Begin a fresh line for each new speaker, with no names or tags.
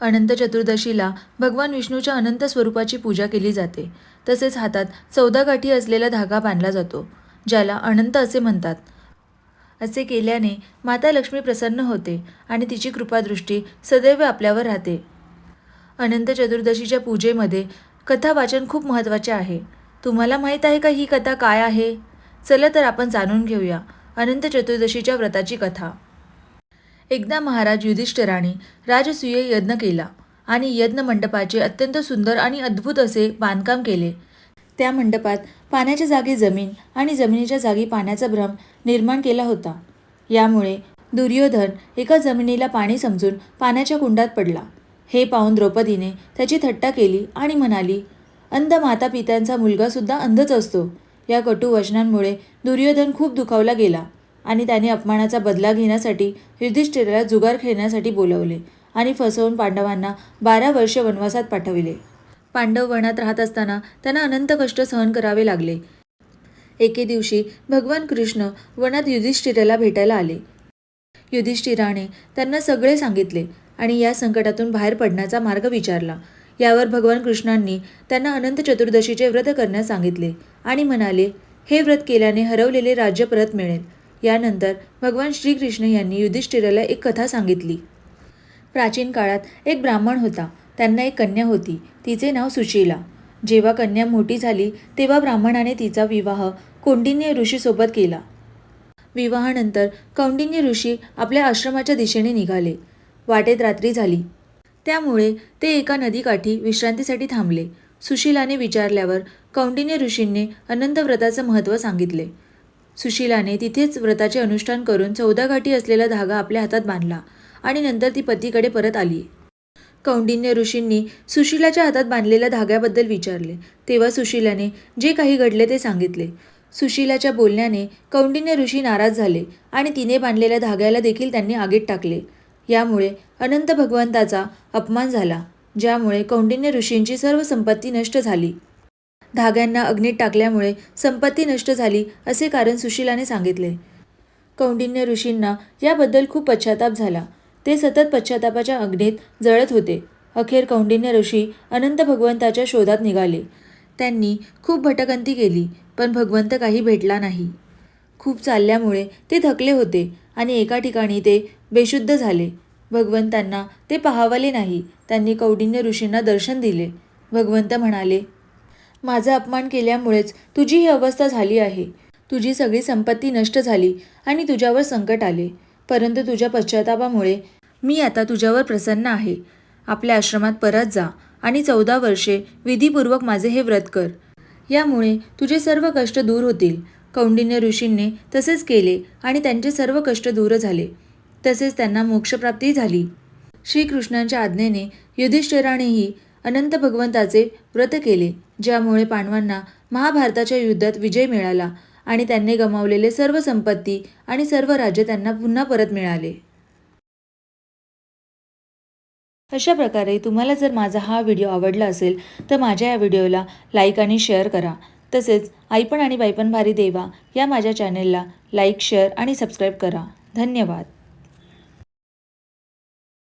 अनंत चतुर्दशीला भगवान विष्णूच्या अनंत स्वरूपाची पूजा केली जाते. तसेच हातात चौदा गाठी असलेला धागा बांधला जातो ज्याला अनंत असे म्हणतात. असे केल्याने माता लक्ष्मी प्रसन्न होते आणि तिची कृपादृष्टी सदैव आपल्यावर राहते. अनंत चतुर्दशीच्या पूजेमध्ये कथा वाचन खूप महत्त्वाचे आहे. तुम्हाला माहीत आहे का ही कथा काय आहे? चला तर आपण जाणून घेऊया अनंत चतुर्दशीच्या व्रताची कथा. एकदा महाराज युधिष्ठिराने राजसूय यज्ञ केला आणि यज्ञ मंडपाचे अत्यंत सुंदर आणि अद्भुत असे बांधकाम केले. त्या मंडपात पाण्याच्या जागी जमीन आणि जमिनीच्या जागी पाण्याचा भ्रम निर्माण केला होता. यामुळे दुर्योधन एका जमिनीला पाणी समजून पाण्याच्या कुंडात पडला. हे पाहून द्रौपदीने त्याची थट्टा केली आणि म्हणाली अंध माता पित्यांचा मुलगासुद्धा अंधच असतो. या कटू वचनांमुळे दुर्योधन खूप दुखावला गेला. आणि त्याने अपमानाचा बदला घेण्यासाठी युधिष्ठिराला जुगार खेळण्यासाठी बोलवले आणि फसवून पांडवांना बारा वर्षे वनवासात पाठविले. पांडव वनात राहत असताना त्यांना अनंत कष्ट सहन करावे लागले. एके दिवशी भगवान कृष्ण वनात युधिष्ठिराला भेटायला आले. युधिष्ठिराने त्यांना सगळे सांगितले आणि या संकटातून बाहेर पडण्याचा मार्ग विचारला. यावर भगवान कृष्णांनी त्यांना अनंत चतुर्दशीचे व्रत करण्यास सांगितले आणि म्हणाले हे व्रत केल्याने हरवलेले राज्य परत मिळेल. यानंतर भगवान श्रीकृष्ण यांनी युधिष्ठिराला एक कथा सांगितली. प्राचीन काळात एक ब्राह्मण होता. त्यांना एक कन्या होती. तिचे नाव सुशीला. जेव्हा कन्या मोठी झाली तेव्हा ब्राह्मणाने तिचा विवाह कौंडिन्य ऋषीसोबत केला. विवाहानंतर कौंडिन्य ऋषी आपल्या आश्रमाच्या दिशेने निघाले. वाटेत रात्री झाली. त्यामुळे ते एका नदीकाठी विश्रांतीसाठी थांबले. सुशीलाने विचारल्यावर कौंडिन्य ऋषींनी अनंतव्रताचं महत्त्व सांगितले. सुशीलाने तिथेच व्रताचे अनुष्ठान करून चौदा गाठी असलेला धागा आपल्या हातात बांधला आणि नंतर ती पतीकडे परत आली. कौंडिन्य ऋषींनी सुशीलाच्या हातात बांधलेल्या धाग्याबद्दल विचारले. तेव्हा सुशीलाने जे काही घडले ते सांगितले. सुशीलाच्या बोलण्याने कौंडिन्य ऋषी नाराज झाले आणि तिने बांधलेल्या धाग्याला देखील त्यांनी आगीत टाकले. यामुळे अनंत भगवंताचा अपमान झाला ज्यामुळे कौंडिन्य ऋषींची सर्व संपत्ती नष्ट झाली. धाग्यांना अग्नीत टाकल्यामुळे संपत्ती नष्ट झाली असे कारण सुशीलाने सांगितले. कौंडिन्य ऋषींना याबद्दल खूप पश्चाताप झाला. ते सतत पश्चातापाच्या अग्नीत जळत होते. अखेर कौंडिन्य ऋषी अनंत भगवंताच्या शोधात निघाले. त्यांनी खूप भटकंती केली पण भगवंत काही भेटला नाही. खूप चालल्यामुळे ते थकले होते आणि एका ठिकाणी ते बेशुद्ध झाले. भगवंतांना ते पाहावले नाही. त्यांनी कौंडिन्य ऋषींना दर्शन दिले. भगवंत म्हणाले माझा अपमान केल्यामुळेच तुझी ही अवस्था झाली आहे. तुझी सगळी संपत्ती नष्ट झाली आणि तुझ्यावर संकट आले. परंतु तुझ्या पश्चातापामुळे मी आता तुझ्यावर प्रसन्न आहे. आपल्या आश्रमात परत जा आणि चौदा वर्षे विधीपूर्वक माझे हे व्रत कर. यामुळे तुझे सर्व कष्ट दूर होतील. कौंडिन्य ऋषींनी तसेच केले आणि त्यांचे सर्व कष्ट दूर झाले. तसेच त्यांना मोक्षप्राप्ती झाली. श्रीकृष्णांच्या आज्ञेने युधिष्ठिरानेही अनंत भगवंताचे व्रत केले ज्यामुळे पांडवांना महाभारताच्या युद्धात विजय मिळाला आणि त्यांनी गमावलेले सर्व संपत्ती आणि सर्व राज्य त्यांना पुन्हा परत मिळाले. अशा प्रकारे तुम्हाला जर माझा हा व्हिडिओ आवडला असेल तर माझ्या या व्हिडिओला लाईक आणि शेअर करा. तसेच आईपण आणि बाईपण भारी देवा या माझ्या चॅनेलला लाईक शेअर आणि सबस्क्राईब करा. धन्यवाद.